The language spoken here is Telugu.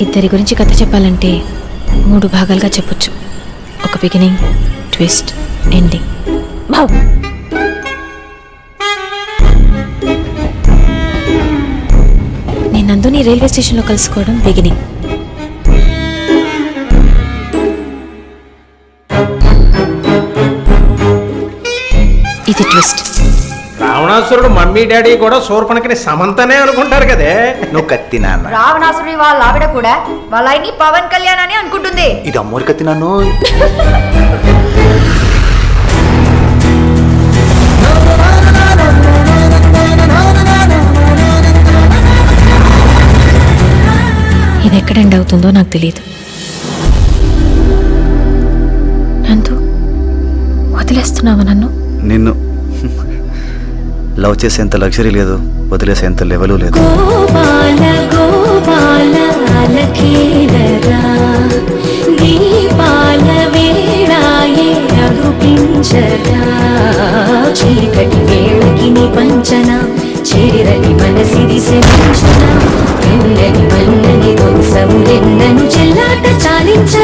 ఇద్దరి గురించి కథ చెప్పాలంటే మూడు భాగాలుగా చెప్పొచ్చు. ఒక బిగినింగ్ ట్విస్ట్ ఎండింగ్ బాబు నేను నందుని రైల్వే స్టేషన్లో కలుసుకోవడం బిగినింగ్ ఇది ట్విస్ట్ రావణాసురుడు మమ్మీ డాడీ కూడా శూర్పణకిని సమంతనే అనుకుంటారు కదే. నువ్వు కత్తి నాన్న. రావణాసురుడి వాళ్ళ ఆవిడ కూడా వాళ్ళ ఆయన్ని పవన్ కళ్యాణ్ అని అనుకుంటుంది. ఇది అమ్మోరు కత్తి నన్ను. ఇది ఎక్కడ ఎండ్ అవుతుందో నాకు తెలియదు నందు వదిలేస్తున్నావా నన్ను? నిన్ను. లవ్ చేసేంత లగ్జరీ లేదు వదిలేసేంత లెవెలు లేదు. చీకటి వేళకి పంచన చీరని మనసిది సెలించన ఎన్నని మన్నని దోసము ఎన్నను చెల్లాట చాలించ